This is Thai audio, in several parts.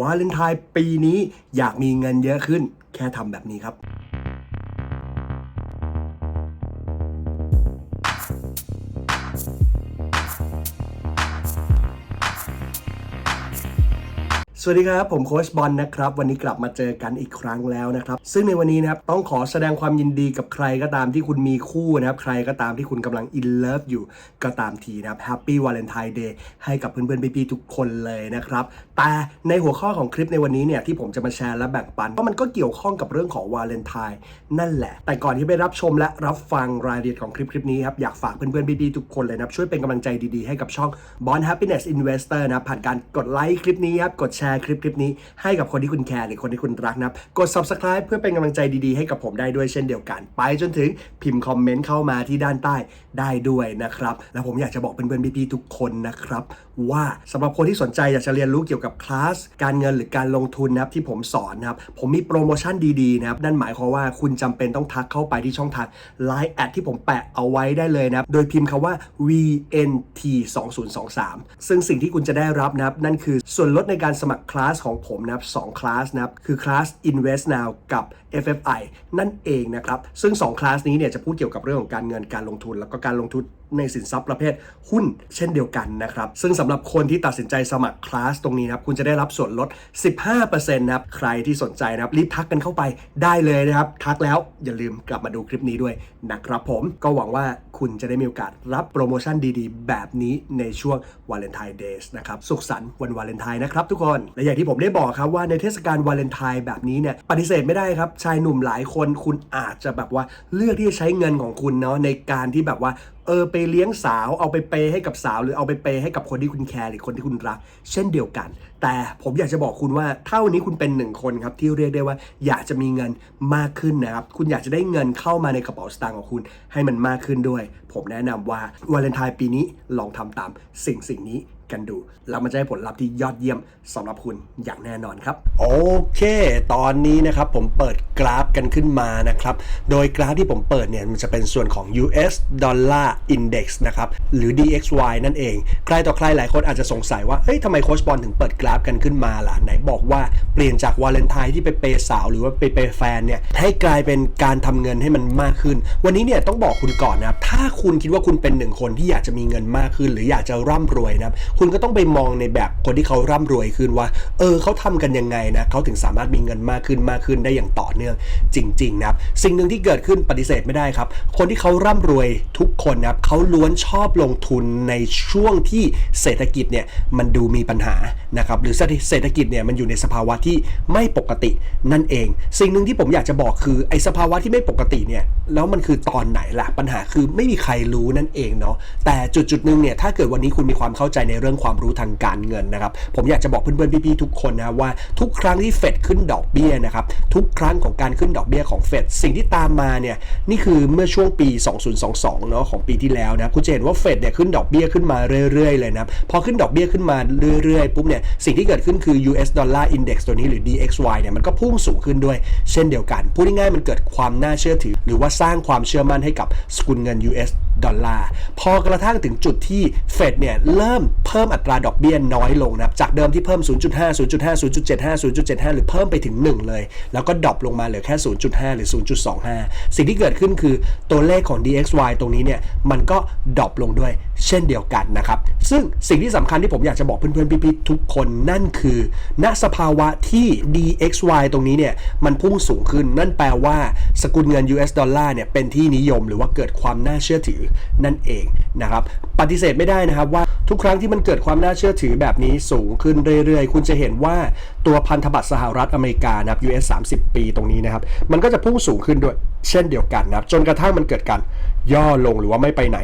วาเลนไทน์ปีนี้อยากมีเงินเยอะขึ้น แค่ทำแบบนี้ครับ สวัสดีครับ ผมโค้ชบอลนะครับ วันนี้กลับมาเจอกันอีกครั้งแล้วนะครับ ซึ่งในวันนี้นะครับต้องขอแสดงความยินดีกับใครก็ตามที่คุณมีคู่นะครับ ใครก็ตามที่คุณกำลังอินเลิฟอยู่ก็ตามทีนะครับ Happy Valentine Day ให้กับเพื่อนๆพี่ๆทุกคนเลยนะครับ แต่ในหัวข้อของคลิปในวันนี้เนี่ยที่ผมจะมาแชร์และแบ่งปันเพราะมันก็เกี่ยวข้องกับเรื่องของวาเลนไทน์นั่นแหละ แต่ก่อนที่ไปรับชมและรับฟังรายละเอียดของคลิปคลิปนี้ครับอยากฝากเพื่อนๆพี่ๆทุกคนเลยนะครับช่วยเป็นกำลังใจดีๆให้กับช่อง Bond Happiness Investor นะผ่านการกดไลค์คลิปนี้ครับกดแชร์คลิปคลิปนี้ให้กับคนที่คุณแคร์หรือคนที่คุณรักนะครับ กด subscribe เพื่อเป็นกำลังใจดีๆให้กับผมได้ด้วยเช่นเดียวกัน ไปจนถึงพิมพ์คอมเมนต์เข้ามาที่ด้านใต้ได้ด้วยนะครับ แล้วผมอยากจะบอกเพื่อนๆพี่ๆทุกคนนะครับ ว่าสำหรับคนที่สนใจอยากจะเรียนรู้เกี่ยวกับคลาสการเงินหรือการลงทุนนะครับที่ผมสอนนะครับผมมีโปรโมชั่นดีๆนะครับนั่นหมายความว่าคุณจำเป็นต้องทักเข้าไปที่ช่องทาง Line แอดที่ผมแปะเอาไว้ได้เลยนะครับโดยพิมพ์คำว่า VNT 2023ซึ่งสิ่งที่คุณจะได้รับนะครับนั่นคือส่วนลดในการสมัครคลาสของผมนะครับสองคลาสนะครับคือคลาส Invest Now กับ FFI นั่นเองนะครับ ซึ่ง2คลาสนี้เนี่ยจะพูดเกี่ยวกับเรื่องของการเงินการลงทุน แล้วก็การลงทุน ในสินทรัพย์ประเภทหุ้นเช่นเดียวกันนะครับ ซึ่งสำหรับคนที่ตัดสินใจสมัครคลาสตรงนี้นะครับ คุณจะได้รับส่วนลด 15%นะครับ ใครที่สนใจนะครับ รีบทักกันเข้าไปได้เลยนะครับ ทักแล้วอย่าลืมกลับมาดูคลิปนี้ด้วยนะครับผม ก็หวังว่าคุณจะได้มีโอกาสรับโปรโมชั่นดีๆ แบบนี้ในช่วงวาเลนไทน์เดย์นะครับ สุขสันต์วันวาเลนไทน์นะครับทุกคน และอย่างที่ผมได้บอกครับว่าในเทศกาลวาเลนไทน์แบบนี้เนี่ยปฏิเสธไม่ได้ครับ ชายหนุ่มหลายคนคุณอาจจะแบบว่าเลือกที่จะใช้เงินของคุณเนาะในการที่แบบว่าเออไปเลี้ยงสาวเอาไปเปย์ให้กับสาว หรือเอาไปเปย์ให้กับคนที่คุณแคร์หรือคนที่คุณรัก เช่นเดียวกัน แต่ผมอยากจะบอกคุณว่าเท่านี้คุณเป็นหนึ่งคนครับที่เรียกได้ว่าอยากจะมีเงินมากขึ้นนะครับคุณอยากจะได้เงินเข้ามาในกระเป๋าสตางค์ของคุณให้มันมากขึ้นด้วย ผมแนะนำว่าวาเลนไทน์ปีนี้ลองทำตามสิ่งสิ่งนี้ กันดู แล้วมันจะให้ผลลัพธ์ที่ยอดเยี่ยมสำหรับคุณอย่างแน่นอนครับ โอเค ตอนนี้นะครับผมเปิดกราฟกันขึ้นมานะครับ โดยกราฟที่ผมเปิดเนี่ยมันจะเป็นส่วนของ US Dollar Index นะครับ หรือ DXY นั่นเอง ใครต่อใครหลายคนอาจจะสงสัยว่า เฮ้ยทำไมโคชบอลถึงเปิดกราฟกันขึ้นมาล่ะ ไหนบอกว่าเปลี่ยนจากวาเลนไทน์ที่ไปเปย์สาวหรือว่าไปเปย์แฟนเนี่ยให้กลายเป็นการทำเงินให้มันมากขึ้น วันนี้เนี่ยต้องบอกคุณก่อนนะครับ ถ้าคุณคิดว่าคุณเป็นหนึ่งคนที่อยากจะมีเงินมากขึ้น หรืออยากจะร่ำรวยนะครับคุณก็ต้องไปมองในแบบคนที่เขาร่ำรวยขึ้นว่า เออเขาทำกันยังไงนะเขาถึงสามารถมีเงินมากขึ้นมากขึ้นได้อย่างต่อเนื่องจริง ๆ นะครับ สิ่งหนึ่งที่เกิดขึ้นปฏิเสธไม่ได้ครับ คนที่เขาร่ำรวยทุกคนนะครับเขาล้วนชอบลงทุนในช่วงที่เศรษฐกิจเนี่ยมันดูมีปัญหานะครับหรือเศรษฐกิจเนี่ยมันอยู่ในสภาวะที่ไม่ปกตินั่นเอง สิ่งหนึ่งที่ผมอยากจะบอกคือไอ้สภาวะที่ไม่ปกติเนี่ยแล้วมันคือตอนไหนล่ะปัญหาคือไม่มีใครรู้นั่นเองเนาะแต่จุดจุดหนึ่งเนี่ยถ้าเกิดวันนี้คุณมีความเข้าใจในเรื่องื่องความรู้ทางการเงินนะครับ ผมอยากจะบอกเพื่อนๆพี่ๆทุกคนนะว่าทุกครั้งที่เฟดขึ้นดอกเบี้ยนะครับทุกครั้งของการขึ้นดอกเบี้ยของเฟดสิ่งที่ตามมาเนี่ยนี่คือเมื่อช่วงปี 2022เนาะของปีที่แล้วนะคุณจะเห็นว่าเฟดเนี่ยขึ้นดอกเบี้ยขึ้นมาเรื่อยๆเลยนะพอขึ้นดอกเบี้ยขึ้นมาเรื่อยๆปุ๊บเนี่ยสิ่งที่เกิดขึ้นคือ US Dollar Index ตัวนี้หรือ DXY เนี่ยมันก็พุ่งสูงขึ้นด้วยเช่นเดียวกันพูดง่ายๆมันเกิดความน่าเชื่อถือ หรือว่าสร้างความเชื่อมั่นให้กับสกุลเงิน US ดอลลาร์ พอกระทั่งถึงจุดที่เฟดเนี่ยเริ่มเพิ่มอัตราดอกเบี้ยนน้อยลงนะครับ จากเดิมที่เพิ่ม 0.5 0.5 0.75 0.75 หรือเพิ่มไปถึง 1 เลย แล้วก็ดรอปลงมาเหลือแค่ 0.5 หรือ 0.25 สิ่งที่เกิดขึ้นคือตัวเลขของ DXY ตรงนี้เนี่ยมันก็ดรอปลงด้วยเช่นเดียวกันนะครับ ซึ่งสิ่งที่สำคัญที่ผมอยากจะบอกเพื่อนๆพี่ๆทุกคนนั่นคือ ณสภาวะที่ DXY ตรงนี้เนี่ยมันพุ่งสูงขึ้นนั่นแปลว่าสกุลเงิน US ดอลลาร์เนี่ยเป็นที่นิยมหรือว่าเกิดความน่าเชื่อถือนั่นเองนะครับปฏิเสธไม่ได้นะครับว่าทุกครั้งที่มันเกิดความน่าเชื่อถือแบบนี้สูงขึ้นเรื่อยๆ คุณจะเห็นว่าตัวพันธบัตรสหรัฐอเมริกานะครับ US 30 ปีตรงนี้นะครับมันก็จะพุ่งสูงขึ้นด้วยเช่นเดียวกันนะครับจนกระทั่งมันเกิดการย่อลงหรือว่าไม่ไปไหน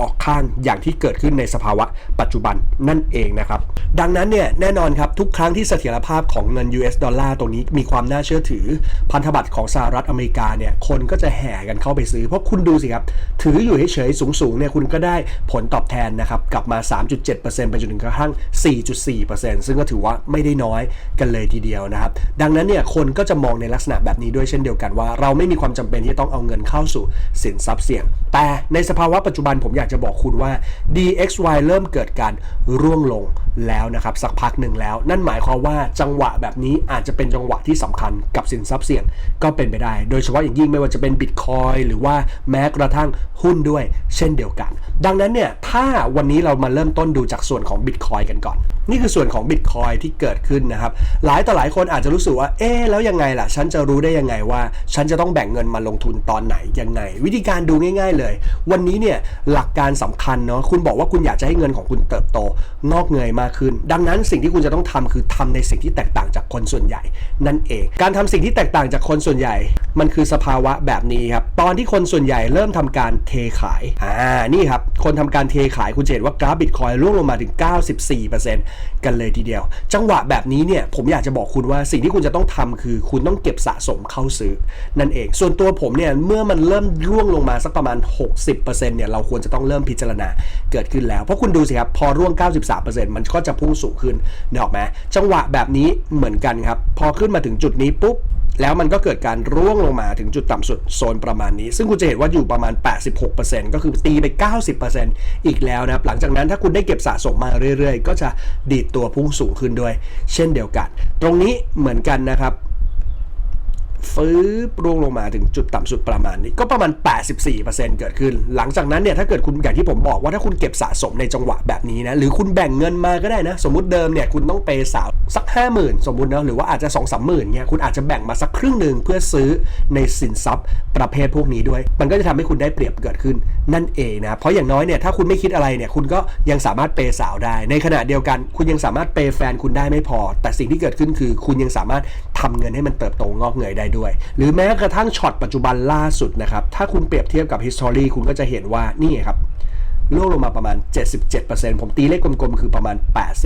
ออกข้างอย่างที่เกิดขึ้นในสภาวะปัจจุบันนั่นเองนะครับ ดังนั้นเนี่ยแน่นอนครับทุกครั้งที่เสถียรภาพของเงิน US ดอลลาร์ตรงนี้มีความน่าเชื่อถือ พันธบัตรของสหรัฐอเมริกาเนี่ยคนก็จะแห่กันเข้าไปซื้อ เพราะคุณดูสิครับ ถืออยู่เฉยๆสูงๆเนี่ยคุณก็ได้ผลตอบแทนนะครับกลับมา 3.7%ไปจนถึงกระทั่ง 4.4%ซึ่งก็ถือว่าไม่ได้น้อยกันเลยทีเดียวนะครับ ดังนั้นเนี่ยคนก็จะมองในลักษณะแบบนี้ด้วยเช่นเดียวกันว่า เราไม่มีความจำเป็นที่จะต้องเอาเงินเข้าสู่สินทรัพย์เสี่ยง แต่ในสภาวะปัจจุบันผมอยากากจะบอกคุณว่า DXY เริ่มเกิดการร่วงลงแล้วนะครับ สักพักหนึ่งแล้ว นั่นหมายความว่าจังหวะแบบนี้อาจจะเป็นจังหวะที่สำคัญกับสินทรัพย์เสี่ยงก็เป็นไปได้ โดยเฉพาะอย่างยิ่งไม่ว่าจะเป็นบิตคอยหรือว่าแม้กระทั่งหุ้นด้วย เช่นเดียวกัน ดังนั้นเนี่ยถ้าวันนี้เรามาเริ่มต้นดูจากส่วนของบิตคอยกันก่อน นี่คือส่วนของบิตคอยที่เกิดขึ้นนะครับ หลายต่อหลายคนอาจจะรู้สึกว่า เอ๊แล้วยังไงล่ะ ฉันจะรู้ได้ยังไงว่า ฉันจะต้องแบ่งเงินมาลงทุนตอนไหนยังไง วิธีการดูง่าย ๆ เลย วันนี้เนี่ยหลักการสำคัญเนาะคุณบอกว่าคุณอยากจะให้เงินของคุณเติบโตงอกเงยมากขึ้น ดังนั้นสิ่งที่คุณจะต้องทำคือทำในสิ่งที่แตกต่างจากคนส่วนใหญ่ นั่นเอง การทำสิ่งที่แตกต่างจากคนส่วนใหญ่ มันคือสภาวะแบบนี้ครับตอนที่คนส่วนใหญ่เริ่มทำการเทขายอ่านี่ครับคนทำการเทขายคุณจะเห็นว่ากราฟบิตคอยร่วงลงมาถึง 94%กันเลยทีเดียว จังหวะแบบนี้เนี่ยผมอยากจะบอกคุณว่าสิ่งที่คุณจะต้องทำคือ คุณต้องเก็บสะสมเข้าซื้อ นั่นเอง ส่วนตัวผมเนี่ยเมื่อมันเริ่มร่วงลงมาสักประมาณ 60%เนี่ยเราควรจะต้องเริ่มพิจารณาเกิดขึ้นแล้ว เพราะคุณดูสิครับพอร่วง 93%มันก็จะพุ่งสูงขึ้นเนกออกไหมจังหวะแบบนี้เหมือนกันครับ พอขึ้นมาถึงจุดนี้ปุ๊บ แล้วมันก็เกิดการร่วงลงมาถึงจุดต่ำสุดโซนประมาณนี้ ซึ่งคุณจะเห็นว่าอยู่ประมาณ 86%ก็คือตีไป 90%อีกแล้วนะครับ หลังจากนั้นถ้าคุณได้เก็บสะสมมาเรื่อย ๆ ก็จะดีดตัวพุ่งสูงขึ้นด้วย เช่นเดียวกัน ตรงนี้เหมือนกันนะครับฟื้บร่วงลงมาถึงจุดต่ำสุดประมาณนี้ก็ประมาณ 84%เกิดขึ้น หลังจากนั้นเนี่ยถ้าเกิดคุณอย่างที่ผมบอกว่าถ้าคุณเก็บสะสมในจังหวะแบบนี้นะหรือคุณแบ่งเงินมาก็ได้นะ สมมุติเดิมเนี่ยคุณต้องเปย์สาว สัก 50,000 สมมุตินะหรือว่าอาจจะ2 3 0 0 0 0เนี่ยคุณอาจจะแบ่งมาสักครึ่งหนึ่งเพื่อซื้อในสินทรัพย์ประเภทพวกนี้ด้วย มันก็จะทำให้คุณได้เปรียบเกิดขึ้นนั่นเองนะเพราะอย่างน้อยเนี่ยถ้าคุณไม่คิดอะไรเนี่ยคุณก็ยังสามารถเปย์สาวได้ ในขณะเดียวกัน คุณยังสามารถเปย์แฟนคุณได้ไม่พอ แต่สิ่งที่เกิดขึ้นคือ คุณยังสามารถทำเงินให้มันเติบโตงอกเงยได้ด้วย หรือแม้กระทั่งช็อตปัจจุบันล่าสุดนะครับถ้าคุณเปรียบเทียบกับ history คุณก็จะเห็นว่านี่ครับ ร่วงลงมาประมาณ 77%ผมตีเลขกลมๆ คือประมาณ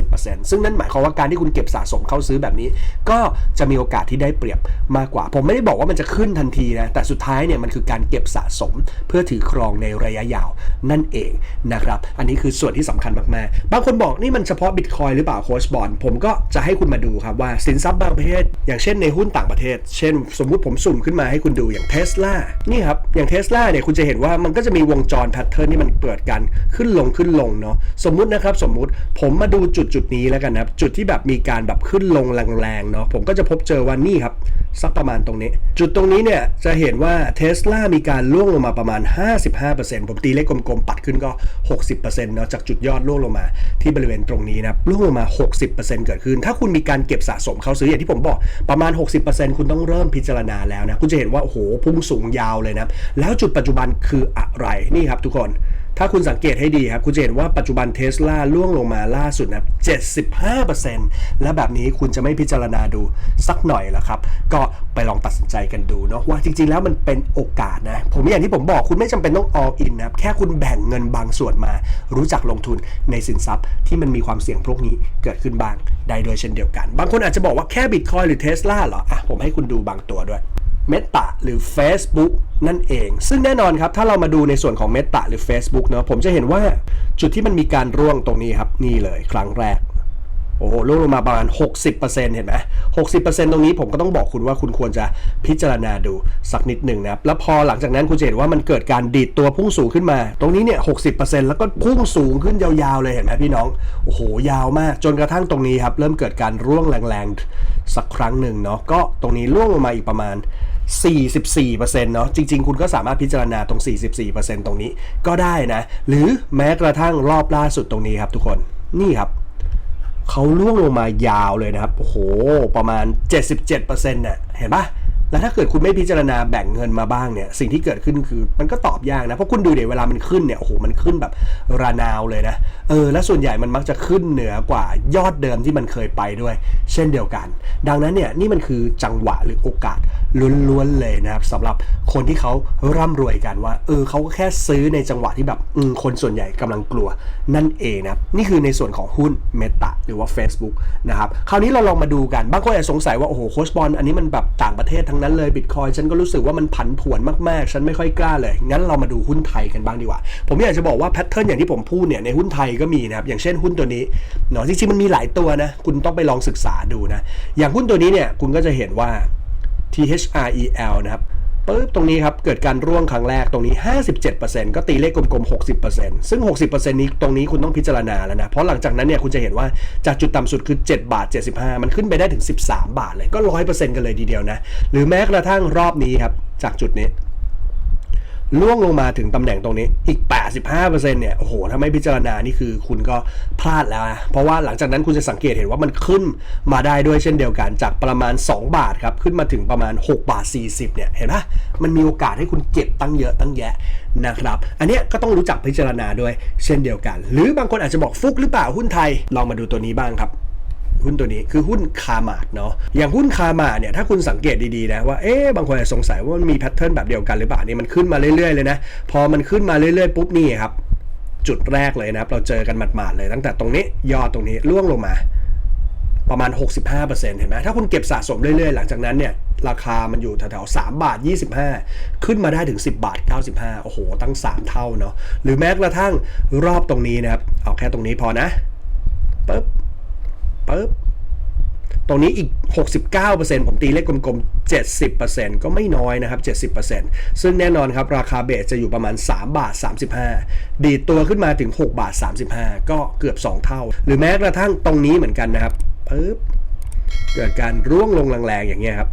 80%ซึ่งนั่นหมายความว่าการที่คุณเก็บสะสมเข้าซื้อแบบนี้ ก็จะมีโอกาสที่ได้เปรียบมากกว่า ผมไม่ได้บอกว่ามันจะขึ้นทันทีนะ แต่สุดท้ายเนี่ยมันคือการเก็บสะสมเพื่อถือครองในระยะยาวนั่นเองนะครับ อันนี้คือส่วนที่สำคัญมากๆ บางคนบอกนี่มันเฉพาะบิตคอยหรือเปล่าโคชบอลผมก็จะให้คุณมาดูครับว่าสินทรัพย์บางประเภทอย่างเช่นในหุ้นต่างประเทศ เช่น สมมุติผมสุ่มขึ้นมาให้คุณดูอย่างเทสลานี่ครับอย่างเทสลาเนี่ยคุณจะเห็นว่ามันก็จะมีวงจรแพทเทิร์นที่มันเกิดกันขึ้นลงขึ้นลงเนาะสมมุตินะครับสมมุติผมมาดูจุดจุดนี้แล้วกันนะจุดที่แบบมีการแบบขึ้นลงแรงๆเนาะผมก็จะพบเจอว่านี่ครับสักประมาณตรงนี้ จุดตรงนี้เนี่ยจะเห็นว่าเทสลามีการล่วงลงมาประมาณ 55%ผมตีเลขกลมๆ ปัดขึ้นก็ 60%เนาะจากจุดยอดล่วงลงมาที่บริเวณตรงนี้นะล่วงลงมา 60%เกิดขึ้น ถ้าคุณมีการเก็บสะสมเขาซื้ออย่างที่ผมบอกประมาณ 60%คุณต้องเริ่มพิจารณาแล้วนะคุณจะเห็นว่าโอ้โหพุ่งสูงยาวเลยนะแล้วจุดปัจจุบันคืออะไรนี่ครับทุกคน ถ้าคุณสังเกตให้ดีครับ คุณจะเห็นว่าปัจจุบันเทสลาล่วงลงมาล่าสุดนะ75%และแบบนี้คุณจะไม่พิจารณาดูสักหน่อยละครับ ก็ไปลองตัดสินใจกันดูเนาะว่าจริง ๆ แล้วมันเป็นโอกาสนะ ผมอย่างที่ผมบอกคุณไม่จำเป็นต้อง all in นะครับ แค่คุณแบ่งเงินบางส่วนมา รู้จักลงทุนในสินทรัพย์ที่มันมีความเสี่ยงพวกนี้เกิดขึ้นบ้างได้โดยเช่นเดียวกัน บางคนอาจจะบอกว่าแค่บิตคอยหรือเทสลาเหรออะผมให้คุณดูบางตัวด้วย เมตาหรือ Facebook นั่นเอง ซึ่งแน่นอนครับ ถ้าเรามาดูในส่วนของเมตาหรือ Facebook เนาะผมจะเห็นว่าจุดที่มันมีการร่วงตรงนี้ครับ นี่เลยครั้งแรก โอ้โหร่วงลงมาประมาณ 60%เห็นไหม60%ตรงนี้ผมก็ต้องบอกคุณว่าคุณควรจะพิจารณาดูสักนิดหนึ่งนะครับ แล้วพอหลังจากนั้นคุณจะเห็นว่ามันเกิดการดีดตัวพุ่งสูงขึ้นมา ตรงนี้เนี่ย 60%แล้วก็พุ่งสูงขึ้นยาวๆเลยเห็นไหมพี่น้อง โอ้โห ยาวมาก จนกระทั่งตรงนี้ครับ เริ่มเกิดการร่วงแรงๆสักครั้งหนึ่งเนาะ ก็ตรงนี้ร่วงลงมาอีกประมาณ 44%เนาะจริง ๆ คุณก็สามารถพิจารณาตรง 44%ตรงนี้ก็ได้นะ หรือแม้กระทั่งรอบล่าสุดตรงนี้ครับทุกคนนี่ครับเขาล่วงลงมายาวเลยนะครับ โอ้โห ประมาณ 77%เนี่ยเห็นปะ แล้วถ้าเกิดคุณไม่พิจารณาแบ่งเงินมาบ้างเนี่ยสิ่งที่เกิดขึ้นคือมันก็ตอบยากนะ เพราะคุณดูเดี๋ยวเวลามันขึ้นเนี่ยโอ้โหมันขึ้นแบบระนาวเลยนะเออและส่วนใหญ่มันมักจะขึ้นเหนือกว่ายอดเดิมที่มันเคยไปด้วย เช่นเดียวกัน ดังนั้นเนี่ยนี่มันคือจังหวะหรือโอกาสล้วนๆเลยนะครับสำหรับคนที่เขาร่ำรวยกันว่าเออเขาก็แค่ซื้อในจังหวะที่แบบอคนส่วนใหญ่กำลังกลัวนั่นเองนะนี่คือในส่วนของหุ้นเมตาหรือว่า Facebook นะครับคราวนี้เราลองมาดูกันบางคนอาจจะสงสัยว่าโอ้โหโคชบอลอันนี้มันแบบต่างประเทศทั้งนั้นเลยบิตคอยฉันก็รู้สึกว่ามันผันผวนมากๆ ฉันไม่ค่อยกล้าเลย งั้นเรามาดูหุ้นไทยกันบ้างดีกว่า ผมอยากจะบอกว่าแพทเทิร์นอย่างที่ผมพูดเนี่ยในหุ้นไทยก็มีนะครับ อย่างเช่นหุ้นตัวนี้เนาะจริงๆมันมีหลายตัวนะ คุณต้องไปลองศึกษาดูนะ อย่างหุ้นตัวนี้เนี่ยคุณก็จะเห็นว่า THREL นะครับ ปึ๊บตรงนี้ครับ เกิดการร่วงครั้งแรกตรงนี้ 57%ก็ตีเลขกลมๆ 60%ซึ่ง 60%นี้ตรงนี้คุณต้องพิจารณาแล้วนะ เพราะหลังจากนั้นเนี่ยคุณจะเห็นว่าจากจุดต่ำสุดคือ 7 บาท 75 มันขึ้นไปได้ถึง 13 บาทเลยก็ 100%กันเลยทีเดียวนะ หรือแม้กระทั่งรอบนี้ครับ จากจุดนี้ ล่วงลงมาถึงตำแหน่งตรงนี้อีก 85%เนี่ย โอ้โห ถ้าไม่พิจารณา นี่คือคุณก็พลาดแล้วนะ เพราะว่าหลังจากนั้นคุณจะสังเกตเห็นว่ามันขึ้นมาได้ด้วยเช่นเดียวกัน จากประมาณ 2 บาทครับ ขึ้นมาถึงประมาณ 6 บาท 40 เนี่ย เห็นปะมันมีโอกาสให้คุณเก็บตั้งเยอะตั้งแยะนะครับ อันนี้ก็ต้องรู้จักพิจารณาด้วยเช่นเดียวกัน หรือบางคนอาจจะบอกฟุกหรือเปล่าหุ้นไทย ลองมาดูตัวนี้บ้างครับ หุ้นตัวนี้คือหุ้นคามาดเนาะอย่างหุ้นคามาดเนี่ยถ้าคุณสังเกตดีๆนะว่าเอ๊ะบางคนอาจจะสงสัยว่ามันมีแพทเทิร์นแบบเดียวกันหรือเปล่านี่มันขึ้นมาเรื่อยๆเลยนะพอมันขึ้นมาเรื่อยๆปุ๊บนี่ครับจุดแรกเลยนะครับเราเจอกันหมาดๆเลยตั้งแต่ตรงนี้ยอดตรงนี้ล่วงลงมาประมาณ 65%เห็นไหมถ้าคุณเก็บสะสมเรื่อยๆ หลังจากนั้นเนี่ยราคามันอยู่แถวๆ3บาท 25 ขึ้นมาได้ถึง 10 บาท 95 โอ้โห ตั้ง 3 เท่าเนาะหรือแม้กระทั่งรอบตรงนี้นะครับ เอาแค่ตรงนี้พอนะปึ๊บ ปึ๊บ ตรงนี้อีก 69%ผมตีเลขกลมๆ 70%ก็ไม่น้อยนะครับ 70%ซึ่งแน่นอนครับ ราคาเบสจะอยู่ประมาณ 3 บาท 35 ดีดตัวขึ้นมาถึง 6 บาท 35 ก็เกือบ 2 เท่า หรือแม้กระทั่งตรงนี้เหมือนกันนะครับปึ๊บ เกิดการร่วงลงแรงๆอย่างเงี้ยครับ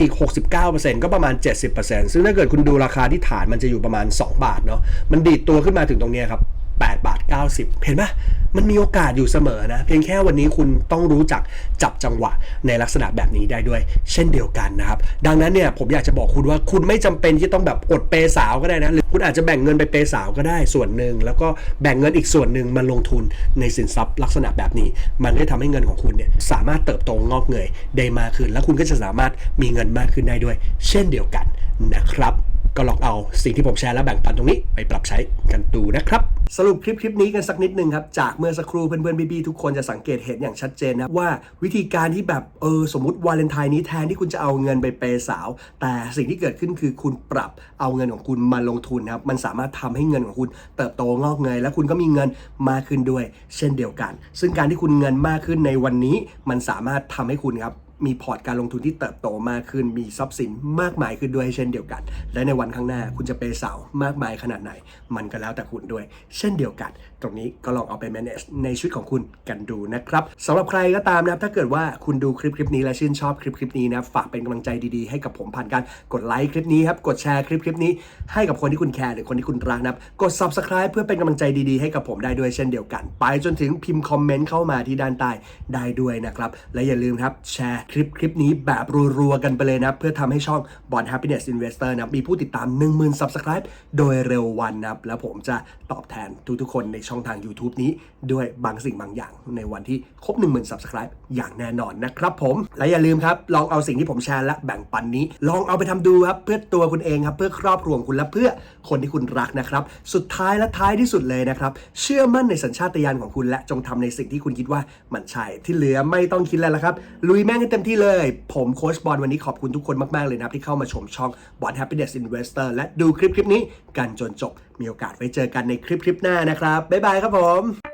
อีก 69%ก็ประมาณ 70%ซึ่งถ้าเกิดคุณดูราคาที่ฐานมันจะอยู่ประมาณ 2 บาทเนาะ มันดีดตัวขึ้นมาถึงตรงเนี้ยครับ 8 บาท 90 เห็นปะมั มันมีโอกาสอยู่เสมอนะ เพียงแค่วันนี้คุณต้องรู้จักจับจังหวะในลักษณะแบบนี้ได้ด้วย เช่นเดียวกันนะครับ ดังนั้นเนี่ยผมอยากจะบอกคุณว่าคุณไม่จำเป็นที่ต้องแบบอดเปย์สาวก็ได้นะหรือคุณอาจจะแบ่งเงินไปเปย์สาวก็ได้ส่วนหนึ่งแล้วก็แบ่งเงินอีกส่วนหนึ่งมาลงทุนในสินทรัพย์ลักษณะแบบนี้ มันได้ทำให้เงินของคุณเนี่ยสามารถเติบโตงอกเงยได้มากขึ้น แล้วคุณก็จะสามารถมีเงินมากขึ้นได้ด้วย เช่นเดียวกันนะครับ ก็ลองเอาสิ่งที่ผมแชร์และแบ่งปันตรงนี้ไปปรับใช้กันดูนะครับ สรุปคลิปคลิปนี้กันสักนิดนึงครับ จากเมื่อสักครู่เพื่อนๆพี่ๆทุกคนจะสังเกตเห็นอย่างชัดเจนนะว่าวิธีการที่แบบเออสมมติวาเลนไทน์นี้แทนที่คุณจะเอาเงินไปเปสาว แต่สิ่งที่เกิดขึ้นคือคุณปรับเอาเงินของคุณมาลงทุนนะครับมันสามารถทำให้เงินของคุณ เติบโตงอกเงยและคุณก็มีเงินมากขึ้นด้วย เช่นเดียวกัน ซึ่งการที่คุณเงินมากขึ้นในวันนี้มันสามารถทำให้คุณครับ มีพอร์ตการลงทุนที่เติบโตมากขึ้น มีทรัพย์สินมากมายขึ้นด้วยเช่นเดียวกัน และในวันข้างหน้าคุณจะเปย์สาวมากมายขนาดไหน มันก็แล้วแต่คุณด้วย เช่นเดียวกันตรงนี้ก็ลองเอาไป manage ในชีวิตของคุณกันดูนะครับสำหรับใครก็ตามนะครับถ้าเกิดว่าคุณดูคลิปคลิปนี้และชื่นชอบคลิปคลิปนี้นะฝากเป็นกำลังใจดีๆให้กับผมผ่านการกดไลค์คลิปนี้ครับกดแชร์คลิปคลิปนี้ให้กับคนที่คุณแคร์หรือคนที่คุณรักนะครับกด subscribe เพื่อเป็นกำลังใจดีๆให้กับผมได้ด้วยเช่นเดียวกัน ไปจนถึงพิมพ์คอมเมนต์เข้ามาที่ด้านใต้ได้ด้วยนะครับและอย่าลืมครับแชร์คลิปคลิปนี้แบบรัวๆกันไปเลยนะเพื่อทำให้ช่อง Bond Happiness Investor นะมีผู้ติดตาม 10,000 subscribe โดยเร็ววันนะครับแล้วผมจะตอบแทนทุกๆคนในช่องทาง YouTube นี้ด้วยบางสิ่งบางอย่างในวันที่ครบ 10,000 subscribe อย่างแน่นอนนะครับผม และอย่าลืมครับ ลองเอาสิ่งที่ผมแชร์และแบ่งปันนี้ ลองเอาไปทำดูครับเพื่อตัวคุณเองครับ เพื่อครอบครัวของคุณและเพื่อคนที่คุณรักนะครับ สุดท้ายและท้ายที่สุดเลยนะครับ เชื่อมั่นในสัญชาตญาณของคุณและจงทำในสิ่งที่คุณคิดว่ามันใช่ที่เหลือไม่ต้องคิดแล้วละครับลุยแม่งให้เต็มที่เลย ผมโค้ชบอลวันนี้ขอบคุณทุกคนมากๆเลยนะครับที่เข้ามาชมช่อง Bond Happiness Investor และดูคลิปคลิปนี้กันจนจบ มีโอกาสไว้เจอกันในคลิปคลิปหน้านะครับบ๊ายบายครับผม